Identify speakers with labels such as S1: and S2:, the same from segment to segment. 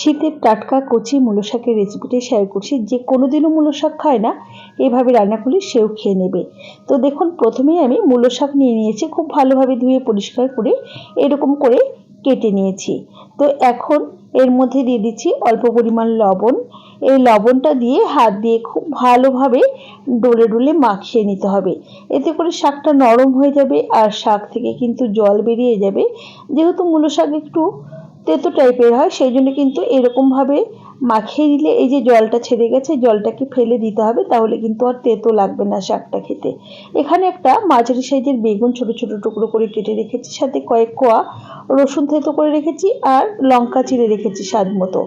S1: শীতের টাটকা কচি মূলো শাকের রেসিপিটাই শেয়ার করছি। যে কোনোদিনও মূলো শাক খায় না, এভাবে রান্না করলে সেও খেয়ে নেবে। তো দেখুন, প্রথমেই আমি মূলো শাক নিয়ে নিয়েছি, খুব ভালোভাবে ধুয়ে পরিষ্কার করে এরকম করে কেটে নিয়েছি। তো এখন এর মধ্যে দিয়ে দিচ্ছি অল্প পরিমাণ লবণ। এই লবণটা দিয়ে হাত দিয়ে খুব ভালোভাবে ডলে ডলে মাখিয়ে নিতে হবে। এতে করে শাকটা নরম হয়ে যাবে আর শাক থেকে কিন্তু জল বেরিয়ে যাবে। যেহেতু মূলো শাক একটু তেতো টাইপের হয় সেই জন্য কিন্তু এরকমভাবে মাখিয়ে দিলে এই যে জলটা ছেড়ে গেছে, জলটাকে ফেলে দিতে হবে, তাহলে কিন্তু আর তেতো লাগবে না শাকটা খেতে। এখানে একটা মাঝারি সাইজের বেগুন ছোট ছোট টুকরো করে কেটে রেখেছি, সাথে কয়েক কোয়া রসুন থেতো করে রেখেছি আর লঙ্কা চিড়ে রেখেছি স্বাদ মতো।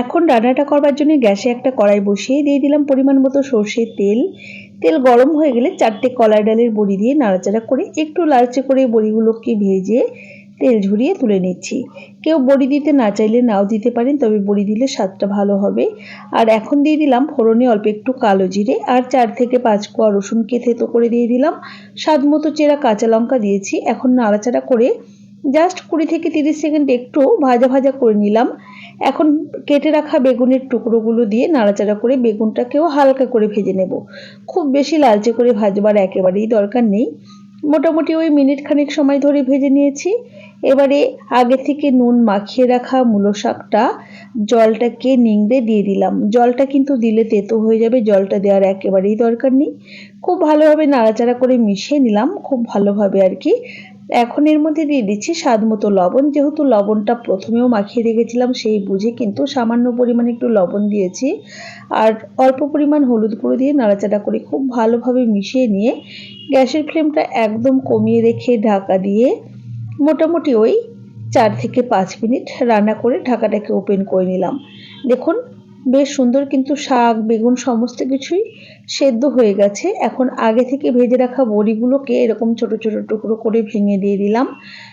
S1: এখন রান্নাটা করবার জন্য গ্যাসে একটা কড়াই বসিয়ে দিয়ে দিলাম পরিমাণ মতো সর্ষের তেল। তেল গরম হয়ে গেলে চারটে কলাই ডালের বড়ি দিয়ে নাড়াচাড়া করে একটু লালচে করে বড়িগুলোকে ভেজে তেল ঝরিয়ে তুলে নিচ্ছি। কেউ বড়ি দিতে না চাইলে নাও দিতে পারেন, তবে বড়ি দিলে স্বাদটা ভালো হবে। আর এখন দিয়ে দিলাম ফোড়নে অল্প একটু কালো জিরে আর চার থেকে পাঁচ কোয়া রসুনকে থেতো করে দিয়ে দিলাম। স্বাদ মতো চেরা কাঁচা লঙ্কা দিয়েছি। এখন নাড়াচাড়া করে জাস্ট কুড়ি থেকে তিরিশ সেকেন্ড একটু ভাজা ভাজা করে নিলাম। এখন কেটে রাখা বেগুনের টুকরোগুলো দিয়ে নাড়াচাড়া করে বেগুনটাকেও হালকা করে ভেজে নেব। খুব বেশি লালচে করে ভাজবার একেবারেই দরকার নেই। মোটামুটি ওই মিনিট খানিক সময় ধরে ভেজে নিয়েছি। এবারে আগে থেকে নুন মাখিয়ে রাখা মূলো শাকটা জলটাকে নিংড়ে দিয়ে দিলাম। জলটা কিন্তু দিলে তেতো হয়ে যাবে, জলটা দেওয়ার একেবারেই দরকার নেই। খুব ভালোভাবে নাড়াচাড়া করে মিশিয়ে নিলাম, খুব ভালোভাবে আর কি। এখন এর মধ্যে দিয়ে দিচ্ছি স্বাদ মতো লবণ। যেহেতু লবণটা প্রথমেও মাখিয়ে রেখেছিলাম, সেই বুঝে কিন্তু সামান্য পরিমাণে একটু লবণ দিয়েছি। আর অল্প পরিমাণ হলুদ গুঁড়ো দিয়ে নাড়াচাড়া করে খুব ভালোভাবে মিশিয়ে নিয়ে গ্যাসের ফ্লেমটা একদম কমিয়ে রেখে ঢাকা দিয়ে মোটামুটি ওই চার থেকে পাঁচ মিনিট রান্না করে ঢাকাটাকে ওপেন করে নিলাম। দেখুন বেশ সুন্দর কিন্তু শাক, বেগুন সমস্ত কিছুই সেদ্ধ হয়ে গেছে। এখন আগে থেকে ভেজে রাখা বড়িগুলোকে এরকম ছোট ছোট টুকরো করে ভেঙে দিয়ে দিলাম।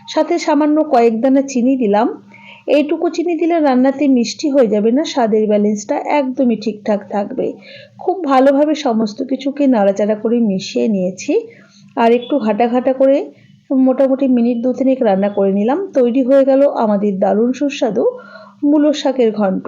S1: সাথে সামান্য কয়েক দানা চিনি দিলাম। এইটুকু চিনি দিলে রান্নাতে মিষ্টি হয়ে যাবে না, স্বাদের ব্যালেন্সটা একদমই ঠিকঠাক থাকবে। খুব ভালোভাবে সমস্ত কিছুকে নাড়াচাড়া করে মিশিয়ে নিয়েছি। আর একটু ঘাটা ঘাটা করে মোটামুটি মিনিট দু তিনেক রান্না করে নিলাম। তৈরি হয়ে গেল আমাদের দারুণ সুস্বাদু মূলো শাকের ঘন্ট।